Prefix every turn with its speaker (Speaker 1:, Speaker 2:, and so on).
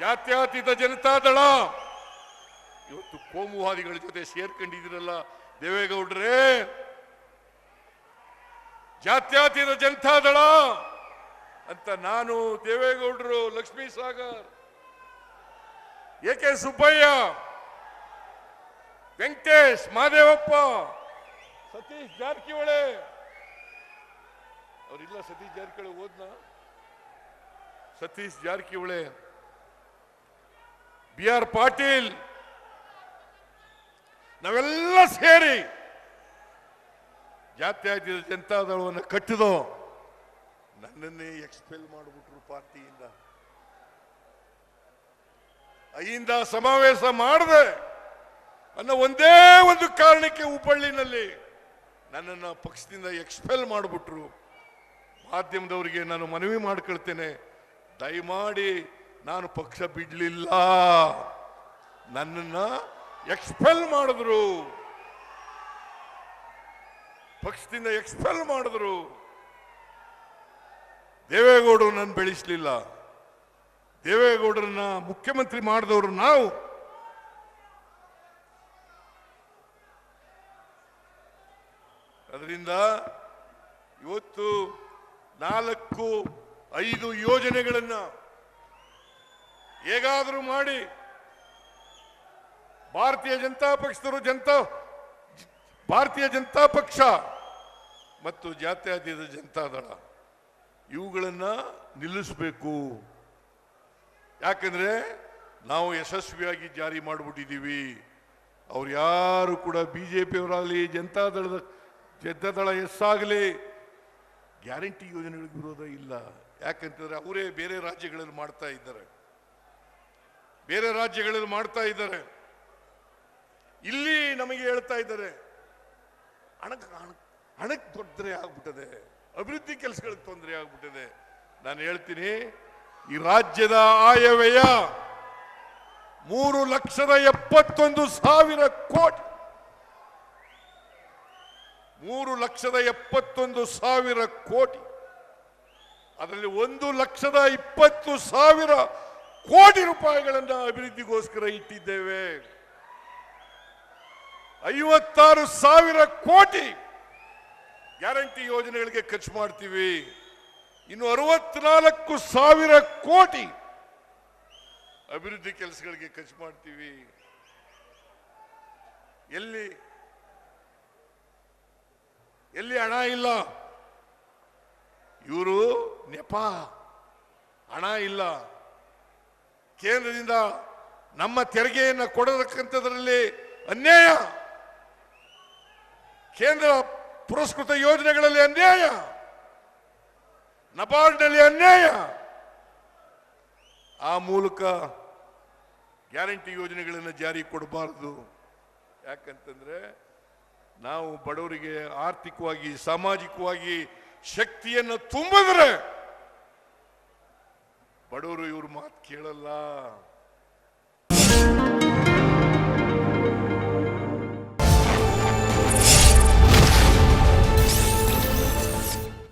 Speaker 1: ಜಾತ್ಯತೀತ ಜನತಾದಳ ಇವತ್ತು ಕೋಮುವಾದಿಗಳ ಜೊತೆ ಸೇರ್ಕೊಂಡಿದ್ದೀರಲ್ಲ, ದೇವೇಗೌಡ್ರೇ. ಜಾತ್ಯತೀತ ಜನತಾದಳ ಅಂತ ನಾನು ದೇವೇಗೌಡರು, ಲಕ್ಷ್ಮೀ ಸಾಗರ್ ಎ ಕೆ ಸುಬ್ಬಯ್ಯ, ವೆಂಕಟೇಶ್, ಮಾದೇವಪ್ಪ, ಸತೀಶ್ ಜಾರಕಿಹೊಳೆ. ಅವರಿಲ್ಲ ಸತೀಶ್ ಜಾರಕಿಹೊಳಿ ಓದ್ನ Satish Jarkiholi. B R Patil. ನಾವೆಲ್ಲ ಸೇರಿ ಜಾತ್ಯತೀತ ಜನತಾದಳವನ್ನು ಕಟ್ಟಿದೋ, ನನ್ನನ್ನೇ ಎಕ್ಸ್ಪೆಲ್ ಮಾಡಿಬಿಟ್ರು ಪಾರ್ಟಿಯಿಂದ. ಅಯ್ಯಿಂದ ಸಮಾವೇಶ ಮಾಡದೆ, ಅನ್ನೋ ಒಂದೇ ಒಂದು ಕಾರಣಕ್ಕೆ ಹುಬ್ಬಳ್ಳಿನಲ್ಲಿ ನನ್ನನ್ನು ಪಕ್ಷದಿಂದ ಎಕ್ಸ್ಪೆಲ್ ಮಾಡಿಬಿಟ್ರು. ಮಾಧ್ಯಮದವರಿಗೆ ನಾನು ಮನವಿ ಮಾಡ್ಕೊಳ್ತೇನೆ. ದಯಮಾಡಿ ನಾನು ಪಕ್ಷ ಬಿಡಲಿಲ್ಲ. ನನ್ನನ್ನು ಎಕ್ಸ್ಪೆಲ್ ಮಾಡಿದ್ರು. ಪಕ್ಷದಿಂದ ಎಕ್ಸ್ಪೆಲ್ ಮಾಡಿದ್ರು. ದೇವೇಗೌಡರು ನನ್ನ ಬೆಳೆಸಲಿಲ್ಲ. ದೇವೇಗೌಡರನ್ನ ಮುಖ್ಯಮಂತ್ರಿ ಮಾಡಿದವರು ನಾವು. ಅದರಿಂದ ಇವತ್ತು ನಾಲ್ಕು, ಐದು ಯೋಜನೆಗಳನ್ನ ಹೇಗಾದರೂ ಮಾಡಿ. ಭಾರತೀಯ ಜನತಾ ಪಕ್ಷದವರು ಜನತಾ ಭಾರತೀಯ ಜನತಾ ಪಕ್ಷ ಮತ್ತು ಜಾತ್ಯತೀಯದ ಜನತಾ ದಳ, ಇವುಗಳನ್ನು ನಿಲ್ಲಿಸಬೇಕು. ಯಾಕಂದರೆ ನಾವು ಯಶಸ್ವಿಯಾಗಿ ಜಾರಿ ಮಾಡಿಬಿಟ್ಟಿದ್ದೀವಿ. ಅವ್ರು ಯಾರು ಕೂಡ ಬಿ ಜೆ ಪಿಯವರಾಗಲಿ ಜನತಾದಳದ ಜನತಾದಳ ಎಸ್ಸಾಗಲಿ, ಗ್ಯಾರಂಟಿ ಯೋಜನೆಗಳಿಗೆ ವಿರೋಧ ಇಲ್ಲ. ಯಾಕಂತಂದರೆ ಅವರೇ ಬೇರೆ ರಾಜ್ಯಗಳಲ್ಲಿ ಮಾಡ್ತಾ ಇದ್ದಾರೆ. ಬೇರೆ ರಾಜ್ಯಗಳಲ್ಲಿ ಮಾಡ್ತಾ ಇದ್ದಾರೆ. ಇಲ್ಲಿ ನಮಗೆ ಹೇಳ್ತಾ ಇದ್ದಾರೆ ಹಣಕ್ಕೆ ಹಣ- ಹಣಕ್ಕೆ ತೊಂದರೆ ಆಗ್ಬಿಟ್ಟದೆ, ಅಭಿವೃದ್ಧಿ ಕೆಲಸಗಳಿಗೆ ತೊಂದರೆ ಆಗ್ಬಿಟ್ಟಿದೆ. ನಾನು ಹೇಳ್ತೀನಿ, ಈ ರಾಜ್ಯದ ಆಯವ್ಯಯ ಮೂರು ಲಕ್ಷದ ಎಪ್ಪತ್ತೊಂದು ಸಾವಿರ ಕೋಟಿ. ಮೂರು ಲಕ್ಷದ ಎಪ್ಪತ್ತೊಂದು ಸಾವಿರ ಕೋಟಿ. ಅದರಲ್ಲಿ ಒಂದು ಲಕ್ಷದ ಇಪ್ಪತ್ತು ಸಾವಿರ ಕೋಟಿ ರೂಪಾಯಿಗಳನ್ನ ಅಭಿವೃದ್ಧಿಗೋಸ್ಕರ ಇಟ್ಟಿದ್ದೇವೆ. ಐವತ್ತಾರು ಸಾವಿರ ಕೋಟಿ ಗ್ಯಾರಂಟಿ ಯೋಜನೆಗಳಿಗೆ ಖರ್ಚು ಮಾಡ್ತೀವಿ. ಇನ್ನು ಅರವತ್ನಾಲ್ಕು ಸಾವಿರ ಕೋಟಿ ಅಭಿವೃದ್ಧಿ ಕೆಲಸಗಳಿಗೆ ಖರ್ಚು ಮಾಡ್ತೀವಿ. ಎಲ್ಲಿ ಎಲ್ಲಿ ಹಣ ಇಲ್ಲ? ಇವರು ನೆಪ, ಹಣ ಇಲ್ಲ. ಕೇಂದ್ರದಿಂದ ನಮ್ಮ ತೆರಿಗೆಯನ್ನು ಕೊಡತಕ್ಕಂಥದ್ರಲ್ಲಿ ಅನ್ಯಾಯ. ಕೇಂದ್ರ ಪುರಸ್ಕೃತ ಯೋಜನೆಗಳಲ್ಲಿ ಅನ್ಯಾಯ. ನಬಾರ್ಡ್ನಲ್ಲಿ ಅನ್ಯಾಯ. ಆ ಮೂಲಕ ಗ್ಯಾರಂಟಿ ಯೋಜನೆಗಳನ್ನು ಜಾರಿ ಕೊಡಬಾರದು. ಯಾಕಂತಂದ್ರೆ ನಾವು ಬಡವರಿಗೆ ಆರ್ಥಿಕವಾಗಿ, ಸಾಮಾಜಿಕವಾಗಿ ಶಕ್ತಿಯನ್ನು ತುಂಬಿದ್ರೆ ಬಡವರು ಇವ್ರ ಮಾತು ಕೇಳಲ್ಲ.